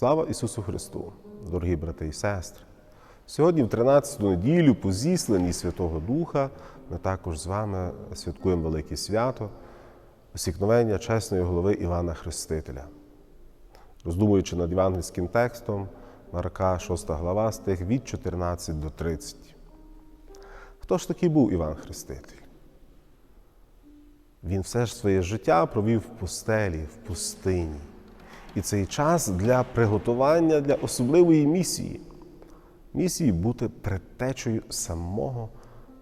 Слава Ісусу Христу, дорогі брати і сестри! Сьогодні, в 13-ту неділю, по зісленні Святого Духа, ми також з вами святкуємо велике свято, осікновення чесної голови Івана Хрестителя. Роздумуючи над євангельським текстом, Марка, 6 глава, стих від 14 до 30. Хто ж такий був Іван Хреститель? Він все ж своє життя провів в пустелі, в пустині. І цей час для приготування для особливої місії. Місії бути предтечею самого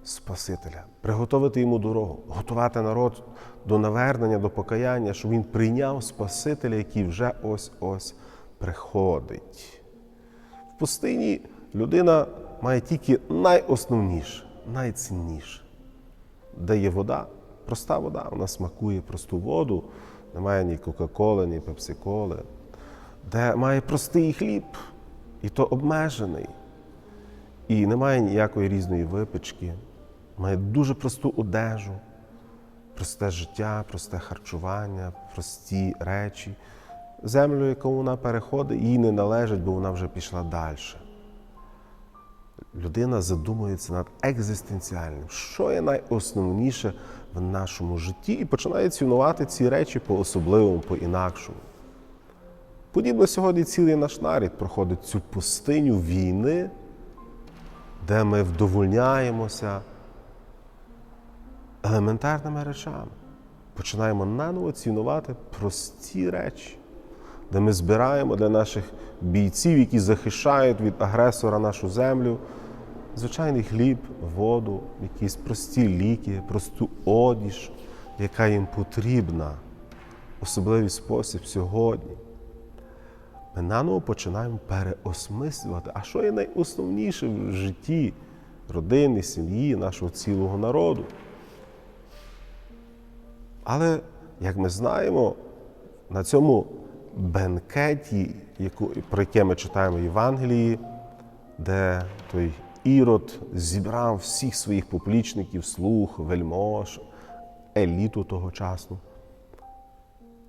Спасителя, приготувати йому дорогу, готувати народ до навернення, до покаяння, щоб він прийняв Спасителя, який вже ось-ось приходить. В пустині людина має тільки найосновніше, найцінніше, де є вода, проста вода, вона смакує просту воду, немає ні Кока-Коли, ні Пепсі-Коли, де має простий хліб, і то обмежений. І немає ніякої різної випічки, має дуже просту одежу, просте життя, просте харчування, прості речі. Землю, яку вона переходить, їй не належить, бо вона вже пішла далі. Людина задумується над екзистенціальним, що є найосновніше в нашому житті, і починає цінувати ці речі по-особливому, по-інакшому. Подібно сьогодні цілий наш нарід проходить цю пустиню війни де ми вдовольняємося елементарними речами. Починаємо наново цінувати прості речі, де ми збираємо для наших бійців, які захищають від агресора нашу землю, звичайний хліб, воду, якісь прості ліки, просту одіж, яка їм потрібна, особливий спосіб сьогодні. Ми наново починаємо переосмислювати, а що є найосновніше в житті родини, сім'ї, нашого цілого народу. Але, як ми знаємо, на цьому бенкеті, про яке ми читаємо в Євангелії, де той Ірод зібрав всіх своїх поплічників, слух, вельмож, еліту тогочасну,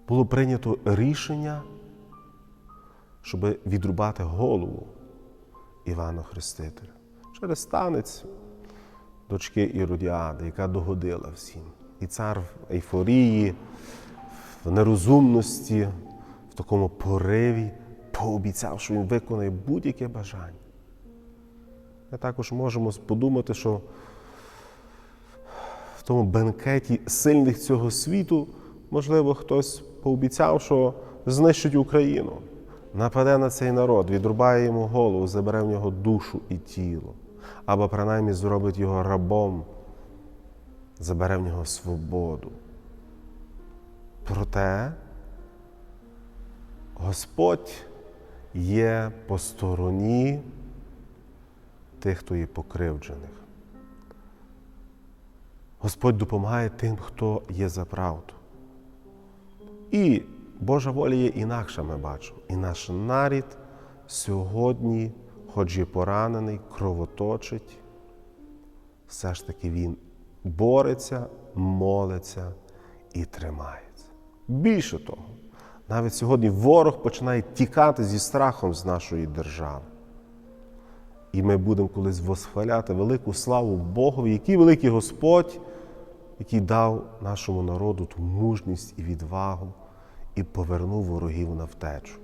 було прийнято рішення щоб відрубати голову Івана Хрестителя через танець дочки Іродіади, яка догодила всім. І цар в ейфорії, в нерозумності, такому пориві пообіцяв, що він виконає будь-яке бажання. Ми також можемо подумати, що в тому бенкеті сильних цього світу, можливо, хтось пообіцяв, що знищить Україну нападе на цей народ, відрубає йому голову, забере в нього душу і тіло, або принаймні зробить його рабом, забере в нього свободу. Проте Господь є по стороні тих, хто є покривджених. Господь допомагає тим, хто є за правду. І Божа воля є інакша, ми бачимо. І наш нарід сьогодні, хоч є поранений, кровоточить, все ж таки він бореться, молиться і тримається. Більше того, навіть сьогодні ворог починає тікати зі страхом з нашої держави. І ми будемо колись восхваляти велику славу Богові, який великий Господь, який дав нашому народу ту мужність і відвагу і повернув ворогів на втечу.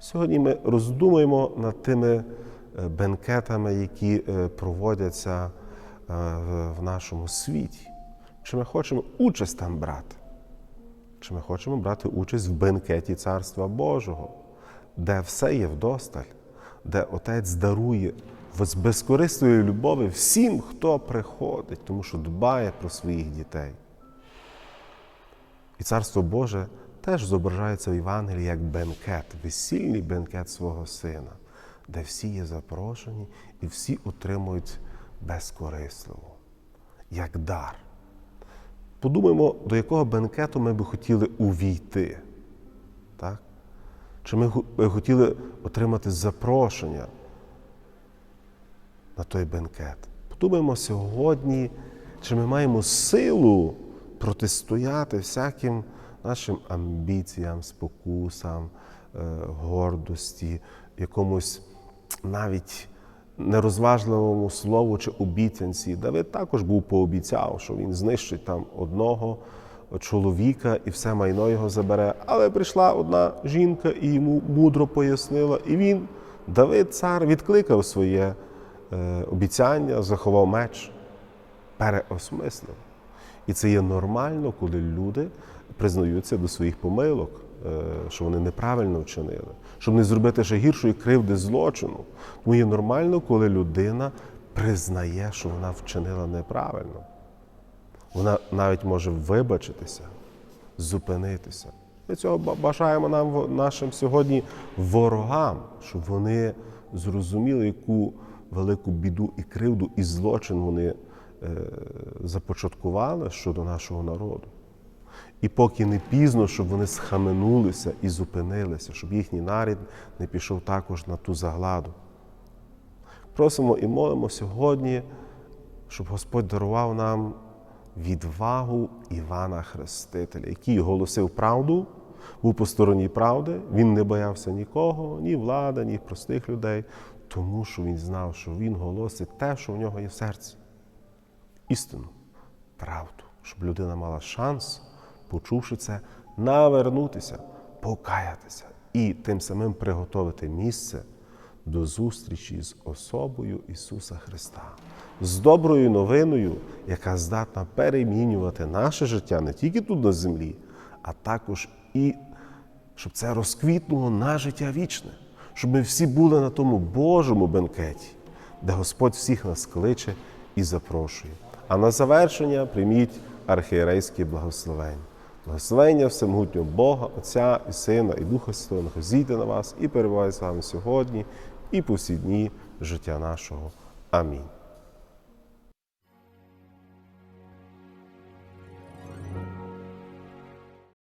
Сьогодні ми роздумуємо над тими е, бенкетами, які е, проводяться е, в нашому світі. Чи ми хочемо участь там брати? Чи ми хочемо брати участь в бенкеті Царства Божого, де все є вдосталь, де Отець дарує з безкорисної любові всім, хто приходить, тому що дбає про своїх дітей. І Царство Боже теж зображається в Євангелії як бенкет, весільний бенкет свого сина, де всі є запрошені і всі отримують безкорисливо, як дар. Подумаємо, до якого бенкету ми би хотіли увійти. Так? Чи ми хотіли отримати запрошення на той бенкет? Подумаємо сьогодні, чи ми маємо силу протистояти всяким нашим амбіціям, спокусам, гордості, якомусь навіть нерозважливому слову чи обіцянці. Давид також був пообіцяв, що він знищить там одного чоловіка і все майно його забере. Але прийшла одна жінка і йому мудро пояснила, і він, Давид, цар, відкликав своє е, обіцяння, заховав меч, переосмислив. І це є нормально, коли люди признаються до своїх помилок, що вони неправильно вчинили, щоб не зробити ще гіршої кривди злочину. Тому є нормально, коли людина признає, що вона вчинила неправильно. Вона навіть може вибачитися, зупинитися. Ми цього бажаємо нам нашим сьогодні ворогам, щоб вони зрозуміли, яку велику біду і кривду і злочин вони е, започаткували щодо нашого народу. І поки не пізно, щоб вони схаменулися і зупинилися, щоб їхній нарід не пішов також на ту загладу. Просимо і молимо сьогодні, щоб Господь дарував нам відвагу Івана Хрестителя, який голосив правду, був по стороні правди, він не боявся нікого, ні влади, ні простих людей, тому що він знав, що він голосить те, що в нього є в серці. Істину, правду, щоб людина мала шанс, почувши це, навернутися, покаятися і тим самим приготовити місце до зустрічі з особою Ісуса Христа, з доброю новиною, яка здатна перемінювати наше життя не тільки тут на землі, а також і щоб це розквітнуло на життя вічне, щоб ми всі були на тому Божому бенкеті, де Господь всіх нас кличе і запрошує. А на завершення прийміть архієрейське благословення. Благословення всемогутнього Бога, Отця і Сина, і Духа Святого, зійде на вас і перебуває з вами сьогодні, і по всі дні життя нашого. Амінь.